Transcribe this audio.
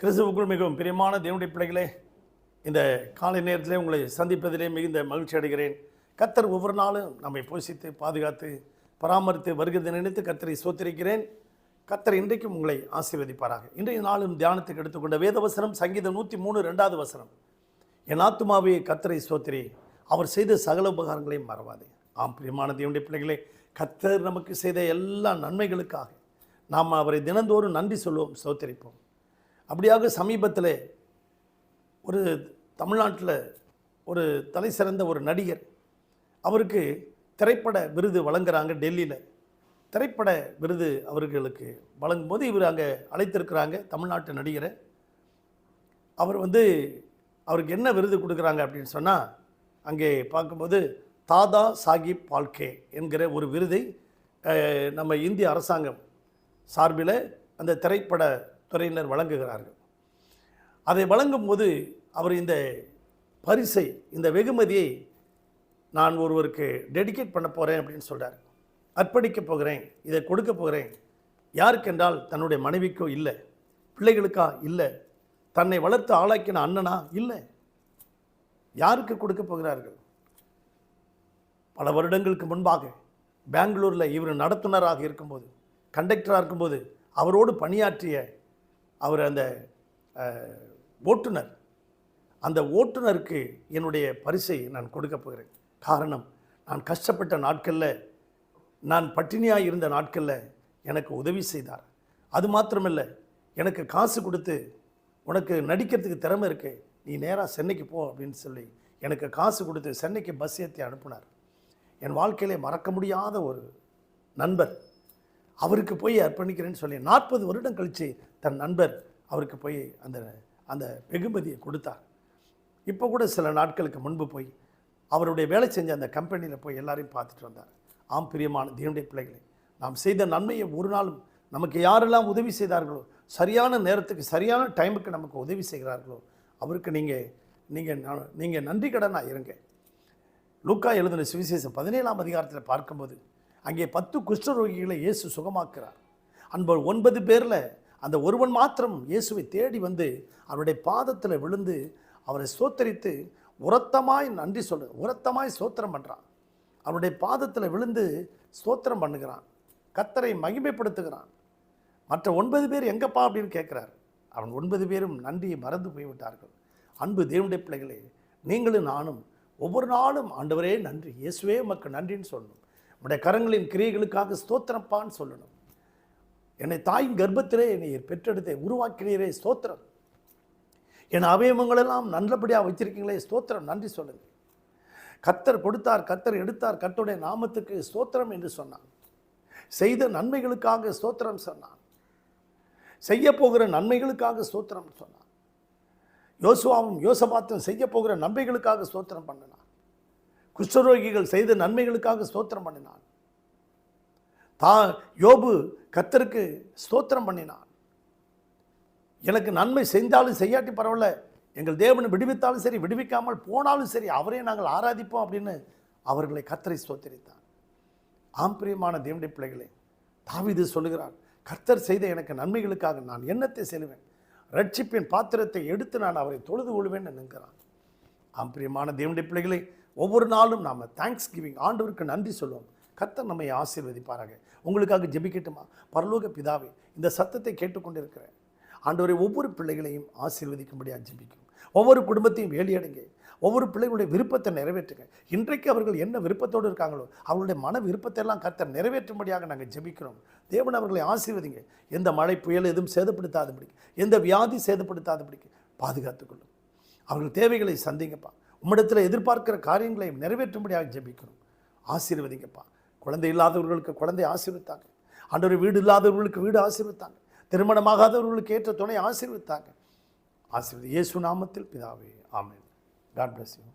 கிறிஸ்துவுக்குள் மிகவும் பிரியமான தேவனுடைய பிள்ளைகளே இந்த காலை நேரத்திலே உங்களை சந்திப்பதிலே மிகுந்த மகிழ்ச்சி அடைகிறேன். கத்தர் ஒவ்வொரு நாளும் நம்மை போஷித்து பாதுகாத்து பராமரித்து வருகிறதை நினைத்து கத்தரை சோத்திருக்கிறேன் கத்தர் இன்றைக்கும் உங்களை ஆசீர்வதிப்பாராக. இன்றைய நாளும் தியானத்துக்கு எடுத்துக்கொண்ட வேதவசனம் சங்கீதம் நூற்றி மூணு ரெண்டாவது வசனம். என் ஆத்துமாவே கத்தரை சோத்திரி அவர் செய்த சகல உபகாரங்களையும் மறவாதே. ஆம் பிரியமான தேவனுடைய பிள்ளைகளே கத்தர் நமக்கு செய்த எல்லா நன்மைகளுக்காக நாம் அவரை தினந்தோறும் நன்றி சொல்லுவோம் சோத்தரிப்போம் அப்படியாக சமீபத்தில் ஒரு தமிழ்நாட்டில் ஒரு தலை சிறந்த ஒரு நடிகர் அவருக்கு திரைப்பட விருது வழங்குறாங்க டெல்லியில். திரைப்பட விருது அவர்களுக்கு வழங்கும்போது இவர் அங்கே அழைத்திருக்கிறாங்க தமிழ்நாட்டு நடிகரை. அவர் வந்து அவருக்கு என்ன விருது கொடுக்குறாங்க? அப்படின்னு சொன்னால் அங்கே பார்க்கும்போது தாதா சாஹிப் பால்கே என்கிற ஒரு விருதை நம்ம இந்திய அரசாங்கம் சார்பில் அந்த திரைப்பட துறையினர் வழங்குகிறார்கள். அதை வழங்கும்போது அவர் இந்த பரிசை இந்த வெகுமதியை நான் ஒருவருக்கு டெடிகேட் பண்ண போகிறேன் அப்படின்னு சொல்கிறார் அர்ப்பணிக்க போகிறேன் இதை கொடுக்க போகிறேன். யாருக்கென்றால் தன்னுடைய மனைவிக்கோ இல்லை பிள்ளைகளுக்கா இல்லை தன்னை வளர்த்து ஆளாக்கின அண்ணனா இல்லை. யாருக்கு கொடுக்க போகிறார்கள்? பல வருடங்களுக்கு முன்பாக பெங்களூரில் இவர் நடத்துனராக இருக்கும்போது கண்டக்டராக இருக்கும்போது அவரோடு பணியாற்றிய அவர் அந்த ஓட்டுநர். அந்த ஓட்டுநருக்கு என்னுடைய பரிசை நான் கொடுக்க போகிறேன். காரணம் நான் கஷ்டப்பட்ட நாட்களில் நான் பட்டினியாக இருந்த நாட்களில் எனக்கு உதவி செய்தார். அது மாத்திரமில்லை எனக்கு காசு கொடுத்து உனக்கு நடிக்கிறதுக்கு திறமை இருக்கு நீ நேராக சென்னைக்கு போ அப்படின்னு சொல்லி எனக்கு காசு கொடுத்து சென்னைக்கு பஸ் ஏற்றி அனுப்புனார். என் வாழ்க்கையிலே மறக்க முடியாத ஒரு நண்பர். அவருக்கு போய் அர்ப்பணிக்கிறேன்னு சொல்லி நாற்பது வருடம் கழித்து தன் நண்பர் அவருக்கு போய் அந்த அந்த வெகுமதியை கொடுத்தார். இப்போ கூட சில நாட்களுக்கு முன்பு போய் அவருடைய வேலை செஞ்ச அந்த கம்பெனியில் போய் எல்லாரையும் பார்த்துட்டு வந்தார். ஆம் பிரியமான தேவனுடைய பிள்ளைகளை நாம் செய்த நன்மையை ஒரு நாளும் நமக்கு யாரெல்லாம் உதவி செய்தார்களோ சரியான நேரத்துக்கு சரியான டைமுக்கு நமக்கு உதவி செய்கிறார்களோ அவருக்கு நீங்கள் நீங்கள் நீங்கள் நன்றி கடனாக இருங்க. லூக்கா எழுதின சுவிசேஷம் பதினேழாம் அதிகாரத்தில் பார்க்கும்போது அங்கே பத்து குஷ்டரோகிகளை இயேசு சுகமாக்குறார். அன்பர் ஒன்பது பேரில் அந்த ஒருவன் மாத்திரம் இயேசுவை தேடி வந்து அவருடைய பாதத்தில் விழுந்து அவரை சோத்தரித்து உரத்தமாய் நன்றி சொல்லு உரத்தமாய் சோத்திரம் பண்ணுறான் அவருடைய பாதத்தில் விழுந்து ஸ்தோத்திரம் பண்ணுகிறான். கத்தரை மகிமைப்படுத்துகிறான். மற்ற ஒன்பது பேர் எங்கப்பா அப்படின்னு கேட்குறார். அவன் ஒன்பது பேரும் நன்றியை மறந்து போய்விட்டார்கள். அன்பு தேவனுடைய பிள்ளைகளே நீங்களும் நானும் ஒவ்வொரு நாளும் ஆண்டவரே நன்றி இயேசுவே மக்கள் நன்றின்னு சொல்லணும். உடைய கரங்களின் கிரியைகளுக்காக ஸ்தோத்திரப்பான்னு சொல்லணும். என்னை தாயின் கர்ப்பத்திலே என்னை பெற்றெடுத்தை உருவாக்கினீரே ஸ்தோத்திரம். என் அவயவங்களெல்லாம் நல்லபடியாக வச்சிருக்கீங்களே ஸ்தோத்திரம். நன்றி சொல்லுங்கள் கத்தர் கொடுத்தார் கத்தர் எடுத்தார் கத்தருடைய நாமத்துக்கு ஸ்தோத்திரம் என்று சொன்னான் செய்த நன்மைகளுக்காக ஸ்தோத்திரம் சொன்னான் செய்ய போகிற நன்மைகளுக்காக ஸ்தோத்திரம் சொன்னான் யோசுவாவும் யோசபாத்தும் செய்ய போகிற நன்மைகளுக்காக ஸ்தோத்திரம் பண்ணினான் குஷ்டரோகிகள் செய்த நன்மைகளுக்காக ஸ்தோத்திரம் பண்ணினான். தா யோபு கத்தருக்கு ஸ்தோத்திரம் பண்ணினான். எனக்கு நன்மை செஞ்சாலும் செய்யாட்டி பரவாயில்ல எங்கள் தேவனை விடுவித்தாலும் சரி விடுவிக்காமல் போனாலும் சரி அவரே நாங்கள் ஆராதிப்போம் அப்படின்னு அவர்களை கத்தரை ஸ்தோத்திரித்தான் ஆம் பிரியமான தேவனுடைய பிள்ளைகளே தாவிது சொல்லுகிறார் கர்த்தர் செய்த எனக்கு நன்மைகளுக்காக நான் என்னத்தை செல்வேன் ரட்சிப்பின் பாத்திரத்தை எடுத்து நான் அவரை தொழுது கொள்வேன் என்கிறான் ஆம் பிரியமான தேவனுடைய பிள்ளைகளை ஒவ்வொரு நாளும் நாம் தேங்க்ஸ் கிவிங் ஆண்டவருக்கு நன்றி சொல்லுவோம். கர்த்தர் நம்மை ஆசீர்வதிப்பாராக. உங்களுக்காக ஜெபிக்கட்டுமா? பரலோக பிதாவே இந்த சத்தத்தை கேட்டுக்கொண்டிருக்கிறேன். ஆண்டவரை ஒவ்வொரு பிள்ளைகளையும் ஆசீர்வதிக்கும்படியாக ஜெபிக்கும் ஒவ்வொரு குடும்பத்தையும் வேலியடைங்க. ஒவ்வொரு பிள்ளைகளுடைய விருப்பத்தை நிறைவேற்றுங்க. இன்றைக்கு அவர்கள் என்ன விருப்பத்தோடு இருக்காங்களோ அவர்களுடைய மன விருப்பத்தை எல்லாம் கர்த்தர் நிறைவேற்றும்படியாக நாங்கள் ஜெபிக்கிறோம். தேவன் அவர்களை ஆசீர்வதிங்க. எந்த மழை புயல் எதுவும் சேதப்படுத்தாதபடிக்கு எந்த வியாதி சேதப்படுத்தாதபடிக்கு பாதுகாத்துக்கொள்ளும். அவர்கள் தேவைகளை சந்திங்கப்பா. உம்மிடத்தில் எதிர்பார்க்கிற காரியங்களை நிறைவேற்றும்படியாக ஜெபிக்கணும். ஆசீர்வதிங்கப்பா. குழந்தை இல்லாதவர்களுக்கு குழந்தை ஆசீர்வித்தாங்க. அன்றொரு வீடு இல்லாதவர்களுக்கு வீடு ஆசீர்வித்தாங்க. திருமணமாகாதவர்களுக்கு ஏற்ற துணை ஆசீர்வித்தாங்க. ஆசீர்வதி இயேசு நாமத்தில் பிதாவே ஆமேன். God bless you